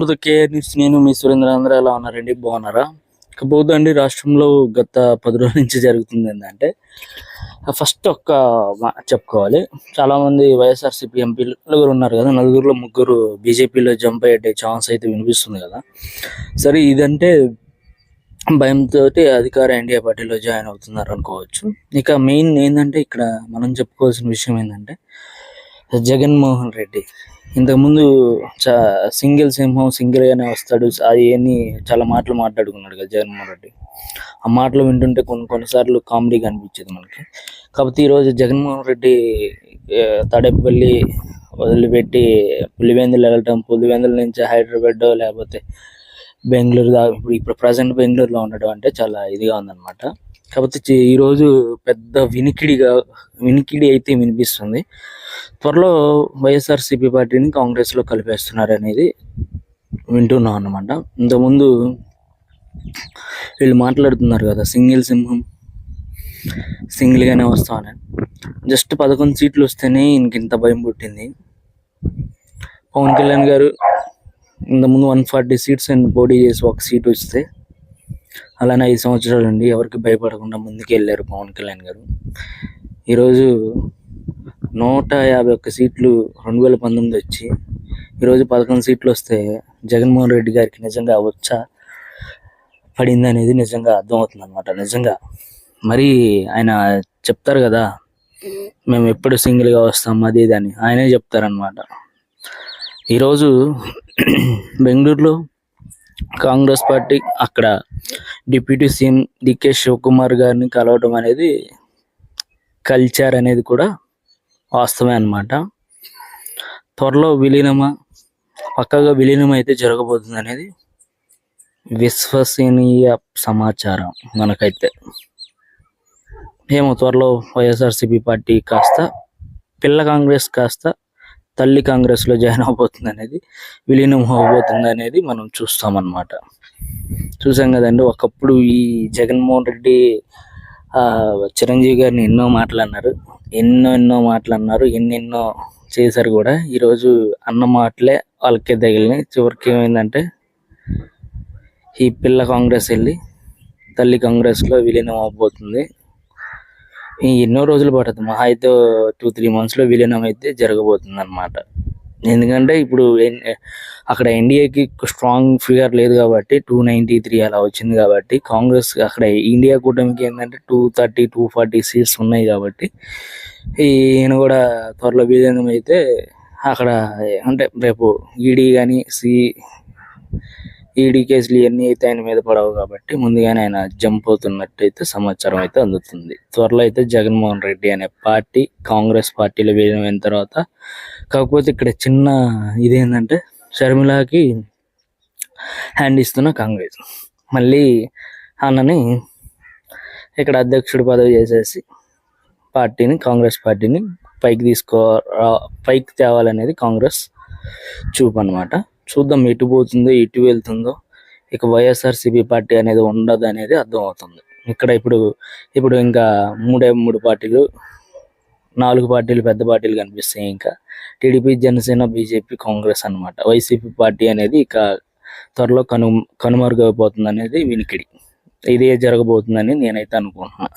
To K news నేను మీ సురేంద్ర అందరూ ఎలా ఉన్నారండి? బాగున్నారా? ఇకపోతే అండి రాష్ట్రంలో గత పది రోజుల నుంచి జరుగుతుంది ఏంటంటే ఫస్ట్ ఒక్క చెప్పుకోవాలి. చాలా మంది వైఎస్ఆర్సీపీ ఎంపీలు నలుగురు ఉన్నారు కదా నలుగురులో ముగ్గురు బీజేపీలో జంప్ అయ్యే ఛాన్స్ అయితే వినిపిస్తుంది కదా. సరే ఇదంటే భయంతో అధికార ఎన్డీఏ పార్టీలో జాయిన్ అవుతున్నారు అనుకోవచ్చు. ఇక మెయిన్ ఏంటంటే ఇక్కడ మనం చెప్పుకోవాల్సిన విషయం ఏంటంటే జగన్మోహన్ రెడ్డి. ఇంతకుముందు చా సింగిల్ సింహం సింగిల్ గానే వస్తాడు అది అని చాలా మాటలు మాట్లాడుకున్నాడు కదా జగన్మోహన్ రెడ్డి. ఆ మాటలు వింటుంటే కొన్ని కొన్నిసార్లు కామెడీగా అనిపించేది మనకి. కాకపోతే ఈరోజు జగన్మోహన్ రెడ్డి ఆ, తాడేపల్లి వదిలిపెట్టి పులివెందులు వెళ్ళటం పులివెందుల నుంచి హైదరాబాద్ లేకపోతే బెంగళూరు ఇప్పుడు ఇప్పుడు ప్రజెంట్ బెంగళూరులో ఉండడం అంటే చాలా ఇదిగా ఉందన్నమాట. కాకపోతే ఈరోజు పెద్ద వినికిడిగా వినికిడి అయితే వినిపిస్తుంది. త్వరలో వైఎస్ఆర్సీపీ పార్టీని కాంగ్రెస్లో కలిపేస్తున్నారు అనేది వింటున్నాం అన్నమాట. ఇంతకుముందు వీళ్ళు మాట్లాడుతున్నారు కదా సింగిల్ సింహం సింగిల్గానే వస్తామని జస్ట్ పదకొండు సీట్లు వస్తేనే ఇంక ఇంత భయం పుట్టింది. పవన్ కళ్యాణ్ గారు ఇంతకుముందు వన్ ఫార్టీ సీట్స్ అండ్ పోటీ చేసి ఒక సీట్ వస్తే అలానే ఐదు సంవత్సరాలు ఉండి ఎవరికి భయపడకుండా ముందుకు వెళ్ళారు పవన్ కళ్యాణ్ గారు. ఈరోజు నూట యాభై ఒక్క సీట్లు రెండు వేల పంతొమ్మిది వచ్చి ఈరోజు పదకొండు సీట్లు వస్తే జగన్మోహన్ రెడ్డి గారికి నిజంగా వచ్చా పడింది అనేది నిజంగా అర్థమవుతుంది అనమాట నిజంగా. మరి ఆయన చెప్తారు కదా మేము ఎప్పుడు సింగిల్గా వస్తాం అది ఇది అని. ఆయనే చెప్తారనమాట ఈరోజు బెంగళూరులో కాంగ్రెస్ పార్టీ అక్కడ డిప్యూటీ సీఎం డికే శివకుమార్ గారిని కలవడం అనేది కల్చర్ అనేది కూడా వాస్తవమే అన్నమాట. త్వరలో విలీనమా పక్కగా విలీనం అయితే జరగబోతుంది అనేది విశ్వసనీయ సమాచారం మనకైతే. ఏమో త్వరలో వైఎస్ఆర్సీపీ పార్టీ కాస్త పిల్ల కాంగ్రెస్ కాస్త తల్లి కాంగ్రెస్లో జాయిన్ అవబోతుంది అనేది విలీనం అవబోతుంది అనేది మనం చూస్తాం అన్నమాట చూసాం కదండి ఒకప్పుడు ఈ జగన్మోహన్ రెడ్డి చిరంజీవి గారిని ఎన్నో మాటలు అన్నారు ఎన్నో ఎన్నో మాటలు అన్నారు ఎన్నెన్నో చేశారు కూడా. ఈరోజు అన్న మాటలే వాళ్ళకే తగిలినాయి. చివరికి ఏమైందంటే ఈ పిల్ల కాంగ్రెస్ వెళ్ళి తల్లి కాంగ్రెస్లో విలీనం అవబోతుంది. ఎన్నో రోజులు పడుతుంది మహా అయితే టూ త్రీ మంత్స్లో విలీనం అయితే జరగబోతుంది అనమాట ఎందుకంటే ఇప్పుడు ఎన్- అక్కడ ఎన్డీఏకి స్ట్రాంగ్ ఫిగర్ లేదు కాబట్టి టూ నైంటీ త్రీ అలా వచ్చింది కాబట్టి కాంగ్రెస్ అక్కడ ఇండియా కూటమికి ఏంటంటే two thirty two forty seats ఉన్నాయి కాబట్టి ఈయన కూడా త్వరలో విలీనం అయితే అక్కడ అంటే రేపు ఈడీ కానీ సి ఈడీ కేసులు ఇవన్నీ అయితే ఆయన మీద పడవు కాబట్టి ముందుగానే ఆయన జంప్ అవుతున్నట్టు అయితే సమాచారం అయితే అందుతుంది. త్వరలో అయితే జగన్మోహన్ రెడ్డి అనే పార్టీ కాంగ్రెస్ పార్టీలో విలీనమైన తర్వాత కాకపోతే ఇక్కడ చిన్న ఇదేంటంటే షర్మిలాకి హ్యాండ్ ఇస్తున్న కాంగ్రెస్. మళ్ళీ అన్నని ఇక్కడ అధ్యక్షుడి పదవి చేసేసి పార్టీని కాంగ్రెస్ పార్టీని పైకి తీసుకో పైకి తేవాలనేది కాంగ్రెస్ చూపు అనమాట చూద్దాం ఎటు పోతుందో ఎటు వెళ్తుందో. ఇక వైఎస్ఆర్సీపీ పార్టీ అనేది ఉండదు అనేది అర్థమవుతుంది. ఇక్కడ ఇప్పుడు ఇప్పుడు ఇంకా మూడే మూడు పార్టీలు నాలుగు పార్టీలు పెద్ద పార్టీలు కనిపిస్తాయి ఇంకా. టీడీపీ జనసేన బీజేపీ కాంగ్రెస్ అన్నమాట. వైసీపీ పార్టీ అనేది ఇక త్వరలో కను కనుమరుగైపోతుంది అనేది వినికిడి. ఇదే జరగబోతుందని నేనైతే అనుకుంటున్నాను